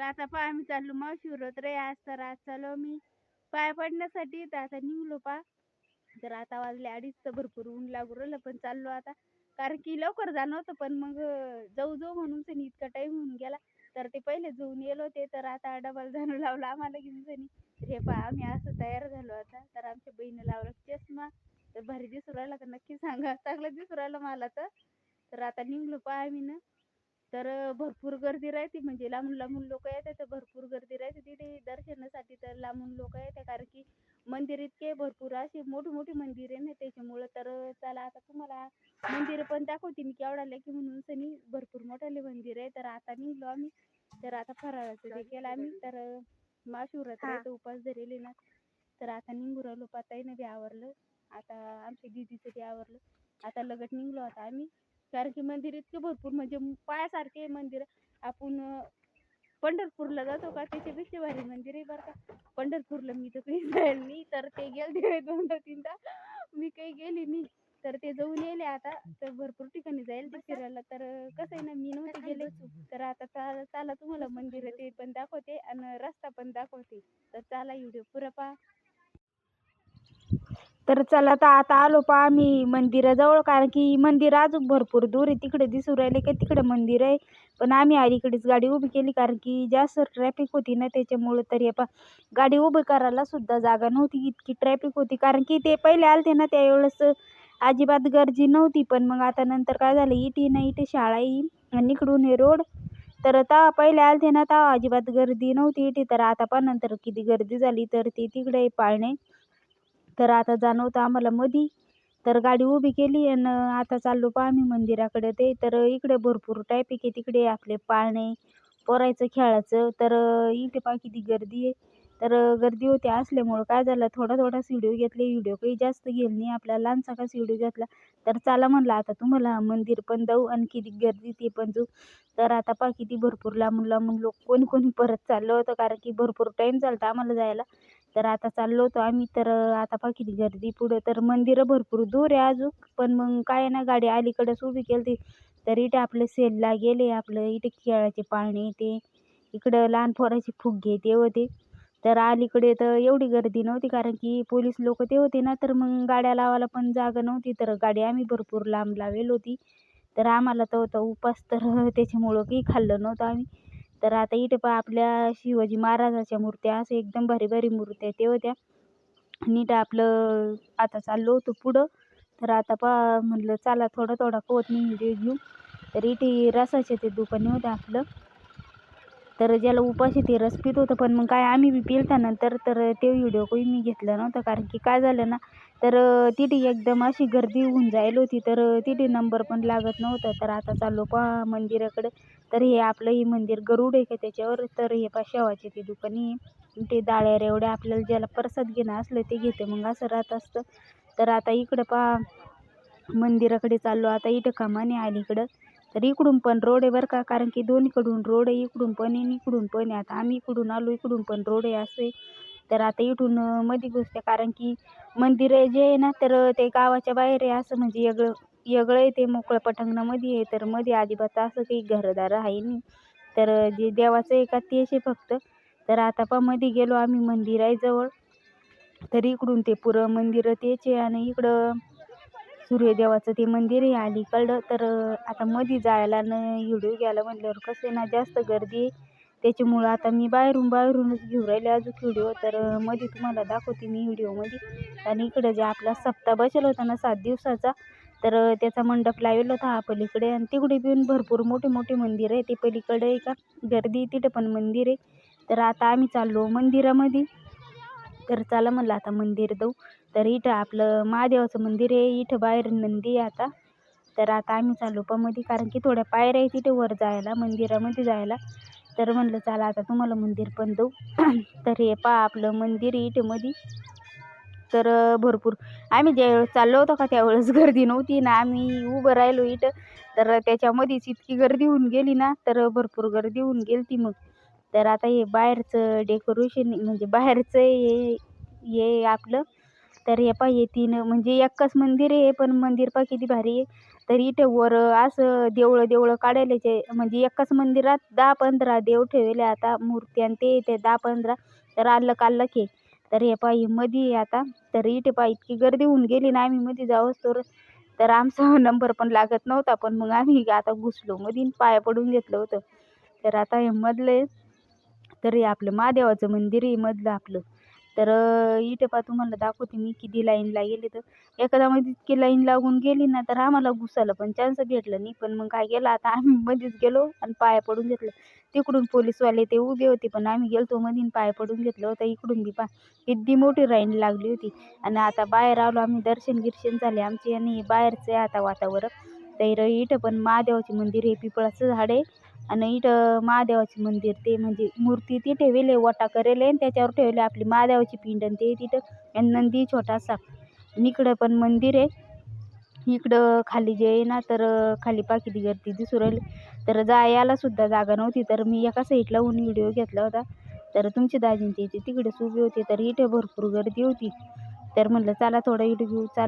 तर आता पहा आम्ही चाललो मावशी व्रत रे आज तर आज चालू मी पाय पडण्यासाठी तर आता निघलो पा तर आता वाजले अडीच तर भरपूर ऊन लागू राहिलं पण चाललो आता. कारण की लवकर जाणं होतं पण मग जाऊ जाऊ म्हणून सनी इतका टाइम होऊन गेला. तर ते पहिले जाऊन येलो ते तर आता डबल जाणं लावलं आम्हाला घेऊन सनी. हे पहा आम्ही असं तयार झालो आता. तर आमच्या बहिणी लावला चष्मा. तर भारी दिसू राहिला का नक्की सांगा चांगलं दिसू राहिलं मला तर. तर आता निघलो पहा आम्ही ना. तर भरपूर गर्दी राहते. म्हणजे लांबून लांबून लोक येतात तर भरपूर गर्दी राहते तिथे. दर्शनासाठी तर लांबून लोक येतात कारण की मंदिर इतके भरपूर असे मोठी मोठी मंदिर आहे ना त्याच्यामुळं तर चला आता तुम्हाला मंदिर पण दाखवते मी केवढा की म्हणून. सनी भरपूर मोठाले मंदिर आहे. तर आता निघलो आम्ही. तर आता फराळाचं ते केलं आम्ही तर महाशिवरात्र उपास धरेले ना. तर आता निघू राहिलो पाताईनं बी आवरलं. आता आमच्या दीदीचं बी आवरलं. आता लगट निघलो आता आम्ही. कारण की मंदिर इतके भरपूर म्हणजे पायासारखे मंदिर. आपण पंढरपूरला जातो का? त्याच्यापेक्षा भारी मंदिर आहे बरं का. पंढरपूरला मी तर काही जाईल नाही. तर ते गेले दोनदा तीनदा. मी काही गेली नाही. तर ते जाऊन येले आता. तर भरपूर ठिकाणी जाईल ते फिरायला. तर कसं आहे ना मी नव्हते गेले. तर आता चा- चला तुम्हाला मंदिर ते पण दाखवते आणि रस्ता पण दाखवते. तर चला व्हिडिओ पुरा पहा. तर चला तर आता आलो पहा आम्ही मंदिराजवळ कारण की मंदिर अजून भरपूर दूर आहे. तिकडे दिसू राहिले का तिकडे मंदिर आहे. पण आम्ही अलीकडेच गाडी उभी केली कारण की जास्त ट्रॅफिक होती ना त्याच्यामुळं तरी आपण पहा गाडी उभी करायला सुद्धा जागा नव्हती इतकी ट्रॅफिक होती. कारण की ते पहिले आलते ना त्यावेळेस अजिबात गर्दी नव्हती. पण मग आता नंतर काय झालं इटी ना इथे शाळा येईल आणि इकडून हे रोड. तर तेव्हा पहिले आलते ना तेव्हा अजिबात गर्दी नव्हती इटी तर आता पण नंतर किती गर्दी झाली तर ते तिकडे पाळणे. तर आता जाणं होतं आम्हाला मधी. तर गाडी उभी केली आणि आता चाललो पहा आम्ही मंदिराकडे ते. तर इकडे भरपूर ट्रॅफिक आहे तिकडे आपले पाळणे पोरायचं खेळायचं. तर इथे पहा किती गर्दी आहे. तर गर्दी होती असल्यामुळं काय झालं थोडा थोडाच व्हिडिओ घेतले. व्हिडिओ काही जास्त गेले नाही. आपला लहानसा काच व्हिडिओ घेतला. तर चला म्हणलं आता तुम्हाला मंदिर पण जाऊ आणि किती गर्दी ते पण जाऊ. तर आता पहा किती भरपूर लांबून लांबून लोक कोणी कोणी परत चाललं होतं. कारण की भरपूर टाईम झाला होता आम्हाला जायला. तर आता चाललो होतो आम्ही तर आता पहा गर्दी पुढं तर मंदिरं भरपूर दूर आहे अजून. पण मग काय ना गाडी अलीकडेच उभी केली तर इथे आपलं सेलला गेले आपलं इथे खेळाचे पाळणे ते. इकडं लहान पोराचे फुगे ते. होते तर अलीकडे तर एवढी गर्दी नव्हती कारण की पोलीस लोक ते होते ना तर मग गाड्या लावायला पण जागा नव्हती. तर गाडी आम्ही भरपूर लांब लावेल होती. तर आम्हाला तर होता उपास तर त्याच्यामुळं काही खाल्लं नव्हतं आम्ही. तर आता इथे पहा आपल्या शिवाजी महाराजाच्या मूर्त्या असं एकदम भारी भारी मूर्त्या ते होत्या. नीट आपलं आता चाललो होतो पुढं. तर आता पहा म्हणलं चला थोडा थोडा कोत मी घेऊ तर इथे रसाचे ते दुकान होतं आपलं. तर ज्याला उपास आहे ते रस पित होतं. पण मग काय आम्ही बी पिलता नंतर तर ते व्हिडिओ काही मी घेतला नव्हता. कारण की काय झालं ना तर तिथे एकदम अशी गर्दी होऊन जायला होती. तर तिथे नंबर पण लागत नव्हता. तर आता चाललो पहा मंदिराकडे. तर हे आपलं हे मंदिर गरुड आहे का त्याच्यावर? तर हे पहा शेवाचे ते दुकाने आहे. ते डाळ्या रेवड्या आपल्याला ज्याला प्रसाद घेणं असलं ते घेते. मग असं राहत असतं. तर आता इकडं पहा मंदिराकडे चाललो. आता इथं कमाने आली इकडं. तर इकडून पण रोड आहे बरं का कारण की दोन्हीकडून रोड आहे इकडून पण आहे इकडून पण आहे. आता आम्ही इकडून आलो इकडून पण रोड आहे असं आहे. तर आता इथून मध्ये घुसते कारण की मंदिर जे आहे ना तर ते गावाच्या बाहेर आहे असं म्हणजे वेगळं वेगळं आहे ते मोकळं पटांगणामध्ये आहे. तर मध्ये अजिबात असं काही घरदार आहे नाही. तर जे देवाचं आहे का तेच आहे फक्त. तर आता पण मध्ये गेलो आम्ही मंदिर आहे जवळ. तर इकडून ते पुरं मंदिर तेच आहे आणि इकडं सूर्यदेवाचं ते मंदिर आहे अलीकडं. तर आता मध्ये जायला न व्हिडिओ घ्यायला म्हटल्यावर कसं आहे ना जास्त गर्दी आहे. त्याच्यामुळं आता मी बाहेरून बाहेरूनच घेऊ राहिले अजून व्हिडिओ. तर मध्ये तुम्हाला दाखवते मी व्हिडिओमध्ये आणि इकडं जे आपला सप्ताह बसेल होता ना सात दिवसाचा तर त्याचा मंडप लावलेला होता हा पलीकडे आणि तिकडे पण भरपूर मोठे मोठे मंदिर आहे. ते पलीकडे आहे का? गर्दी तिथं पण मंदिर आहे. तर आता आम्ही चाललो मंदिरामध्ये. तर चला म्हणलं आता मंदिर जाऊ. तर इथं आपलं महादेवाचं मंदिर आहे इथं बाहेर नंदी आहे आता. तर आता आम्ही चाललो पमध्ये कारण की थोड्या पायऱ्या आहे तिथे वर जायला मंदिरामध्ये जायला. तर म्हणलं चला आता तुम्हाला मंदिर पण जाऊ तर हे पहा आपलं मंदिर आहे इथं मध्ये तर भरपूर. आम्ही ज्यावेळेस चाललो होतो का त्यावेळेस गर्दी नव्हती ना. आम्ही उभं राहिलो इथं. तर त्याच्यामध्येच इतकी गर्दी होऊन गेली ना तर भरपूर गर्दी होऊन गेली ती मग. तर आता हे बाहेरचं डेकोरेशन म्हणजे बाहेरचं हे हे आपलं तर हे पहा हे तीन म्हणजे एकच मंदिर आहे पण मंदिर पहा किती भारी आहे. तर इथे वर असं देवळं देवळं काढायचे म्हणजे एकाच मंदिरात दहा पंधरा देव ठेवले आता मूर्ती आणि ते इथे दहा पंधरा. तर अल्लक अल्लक आहे तर हे पायी मध्ये आता. तर इथे पहा इतकी गर्दी होऊन गेली ना आम्ही मध्ये जाऊच तर तर आमचा नंबर पण लागत नव्हता पण मग आम्ही आता घुसलो मध्ये पाया पडून घेतलं होतं. तर आता हे मधलं आहे. तर हे आपलं महादेवाचं मंदिर आहे मधलं आपलं. तर इटेपा तुम्हाला दाखवते मी किती लाईनला गेले तर. एखादा मध्ये इतकी लाईन लागून गेली ना तर आम्हाला घुसायला पण चान्स भेटला नाही. पण मग काय गेला आता आम्ही मध्येच गेलो आणि पाया पडून घेतलं. तिकडून पोलीसवाले ते उभे होते पण आम्ही गेलतो मध्ये पाय पाया पडून घेतलं होतं. इकडून बी पा किती मोठी लाईन लागली होती. आणि आता बाहेर आलो आम्ही दर्शन गिर्शन झाले. आमचे आणि बाहेरचं आहे आता वातावरण. तर इथं पण महादेवाचे मंदिर आहे पिपळाचं झाड आहे. आणि इथं महादेवाचे मंदिर ते म्हणजे मूर्ती ती ठेवले वटा करेल आणि त्याच्यावर ठेवले आपली महादेवाची पिंड आणि ते तिथं आणि नंदी छोटासा. आणि इकडं पण मंदिर आहे. इकडं खाली जे आहे ना तर खाली पाकिती गर्दी दिसू राहिली. तर जायला सुद्धा जागा नव्हती तर मी एका साईडला होऊन व्हिडिओ घेतला होता. तर तुमची दाजींची इथे तिकडेच उभी होती तर इथे भरपूर गर्दी होती. तर म्हणलं चला थोडा व्हिडिओ घेऊ चला